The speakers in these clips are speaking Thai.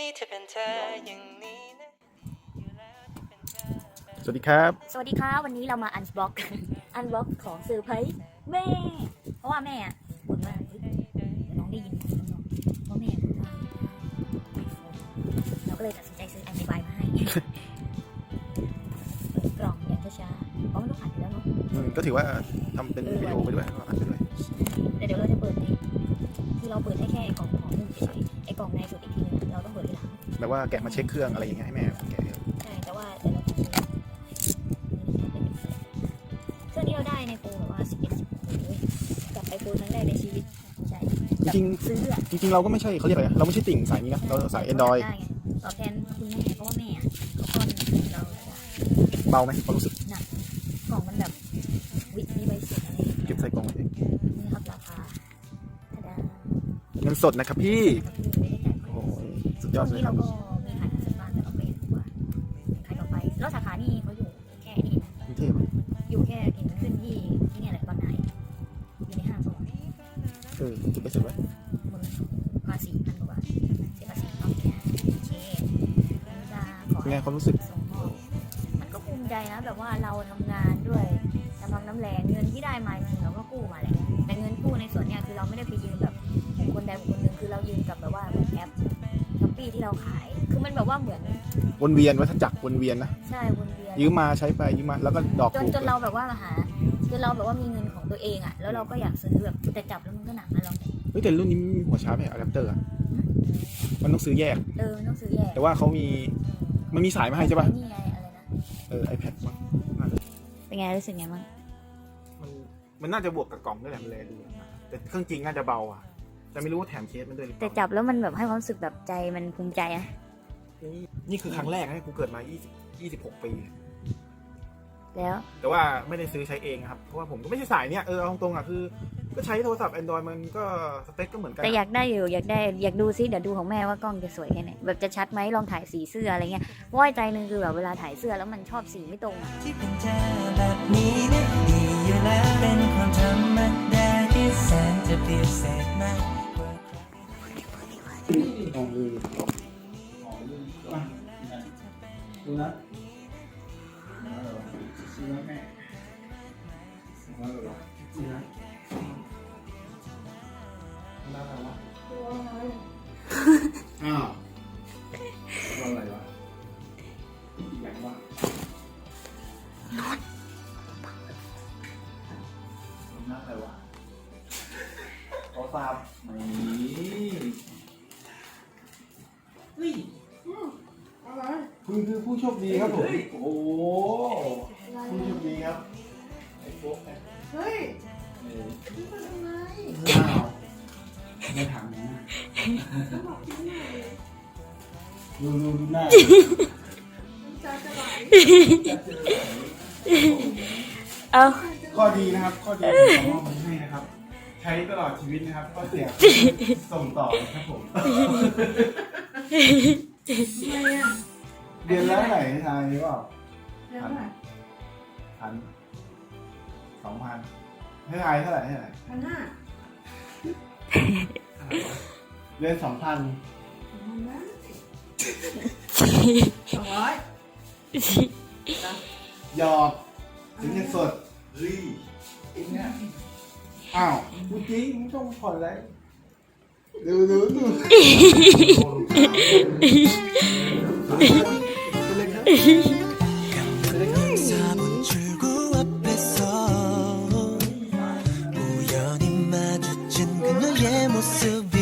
ที่เธอเป็นเธออย่างนี้นะอยู่แล้วที่เป็นเธอแบบสวัสดีครับ สวัสดีครับวันนี้เรามาอันบ็อก อันบ็อกของเซอร์ไพรส์แม่ เพราะว่าแม่อะบ่นว่าเฮ้ยเดี๋ยวน้องได้ยินว่าแม่พูดว่าไอโฟนเราก็เลยตัดสินใจซื้ออันดีบายมาให้ เปิดกล่องอย่างช้าๆเพราะมันต้องผ่านอยู่แล้วเนาะอืมก็ถือว่าทำเป็นวิดีโอไปด้วยอัดไปด้วยแต่เดี๋ยวเราจะเปิดเองคือเราเปิดได้แค่ไอ้กล่องของนึ่งเฉยๆไอ้กล่องในสุดอีกที แบบว่าแกะมาเช็คเครื่องอะไรอย่างเงี้ยให้แม่แกะใช่แต่ว่าแต่เราทำเองเครื่องนี้เราได้ในโปรแบบว่า11 16เลยกับไอโฟนครั้งแรกในชีวิตใช่จริงซื้ออะๆจริงๆเราก็ไม่ใช่เขาเรียกอะไรเราไม่ใช่ติ่งสายนี้นะเราสาย Android ได้ไงตอบแทนคุณแม่เพราะว่าแม่อะเขาป้อนเราเบาไหมความรู้สึกกล่องมันแบบวิมีใบเสร็จอะไรอย่างเงี้ยเก็บใส่กล่องไว้เองนี่ครับราคาธดาเงินสดนะครับพี่ สุดยช่อวดงเลยนี้ครัเราบก็มีขายทางสตาร์แต่เราไปดีกว่าขายต่อไปแล้วสาขานี่เขาอยู่แค่นี้นะกรุงเทพอะอยู่แค่เห็นขึ้นที่ที่เนี่ยแหละบางนาอยู่ในห้างสมุทรเออเก็บไปเสร็จไว้หมดภาษีพันกว่าบาทเสียภาษีต้องแค่โอเคจะขอเป็นไงให้ความรู้สึก ส่งมอบมันก็ภูมิใจนะแบบว่าเราทำงานด้วยน้ำพักน้ำแรงเงินที่ได้มาจริงๆเราก็กู้มาแหละแต่เงินกู้ในส่วนเนี้ยคือเราไม่ได้ไปยืมแบบบุคคลใดบุคคลหนึ่ง ปปี้ที่เราขาย คือมันแบบว่าเหมือนวนเวียนวัฏจักรวนเวียนนะใช่วนเวียนยืมมาใช้ไปยืมมาแล้วก็ดอกจนถูกจนเราแบบว่าหาจนเราแบบว่ามีเงินของตัวเองอะแล้วเราก็อยากซื้อแบบแต่จับแล้วมันก็หนักนะเราเฮ้ยแต่รุ่นนี้ไม่มีหัวชาร์จไหมอะแดปเตอร์อะมันต้องซื้อแยก เออมันต้องซื้อแยกแต่ว่าเขามีมันมีสายมาให้ใช่ป่ะนี่ไงอะไรนะเออ iPad มั้งน่าจะเป็นไงรู้สึกไงบ้างมันมันน่าจะบวกกับกล่องด้วยแหละมันเลยดูนะแต่เครื่องจริงน่าจะเบาอะ แต่ไม่รู้ว่าแถมเคสมันด้วยหรือเปแต่ล่าจับแล้วมันแบบให้ความรู้สึกแบบใจมันภูมิใจอะนี่นี่คือครั้งแรกนะกูเกิดมา 20 26 ปี แล้วแต่ว่าไม่ได้ซื้อใช้เองครับ เพราะว่าผมก็ไม่ใช่สายเนี้ยเออเอาตรงๆอะคือ ก็ใช้โทรศัพท์ Android มันก็สเปคก็เหมือนกันแต่อยากได้อยู่อยากได้อยากดูซิเดี๋ยวดูของแม่ว่ากล้องจะสวยแค่ไหนแบบจะชัดไหมลองถ่ายสีเสื้ออะไรเงี้ยเพราะว่าใจหนึงคือแบบเวลาถ่ายเสื้อแล้วมันชอบสีไม่ตรงอะที่เป็นเธอแบบนี้นะดีอยู่แล้วเป็นความธรรมดาที่ แสนจะพิเศษมากกว่าใครดูนะซื้อนะแม่ ศัพท์ไม่เฮ้ยอะไรคุณคือผู้โชคดีครับผม โอ้โหผู้โชคดีครับ ไอ้โป๊กเนี่ยเฮ้ยเออนี่เป็นทำไมอ้าวไม่ถามนะต้องบอกพี่หน่อยดูดูดูหน้าน้ำตาจะไหลเอาข้อดีนะครับ ข้อดีของมอบมันให้นะครับ ใช้ตลอดชีวิตนะครับก็เสียส่งต่อนะครับผมทำไมอะเดือนละเท่าไหร่ทายเปล่าเดี๋ยวหน่อยพันสองพันให้ทายเท่าไหร่เท่าไหร่พันห้าเดือนสองพันสองพันนะสองร้อยหยอกถึงเงินสดเฮ้ยจริงเนี่ย อ้าวพูดจริงไม่ต้องผ่อนอะไรดูดูดูเป็นเลยครับเป็นเลยครับ 4분 출구 앞에서 우연히 마주친 그녀의 모습이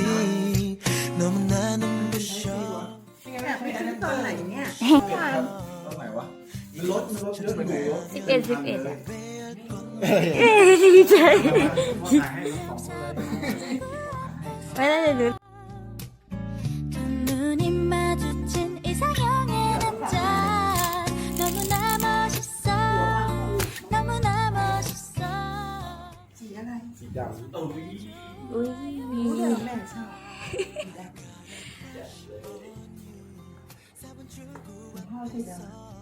너무나 눈부셔 แบบไปซื้อตอนไหนเนี่ย ตรงไหนวะมันลดมันลดเยอะไปไหนวะ สิบเอ็ดสิบเอ็ดอะ เฮ้ย เอ้ย ดีใจ ถ่ายให้ทั้งสองคนเลย ไม่ได้เลย 눈이 마주친 이상형의 남자 너무나 멋있어 너무나 멋있어 สีอะไร สีดำ อุ้ย รู้เรื่องแม่ชอบสีดำหลวงพ่อสีดำ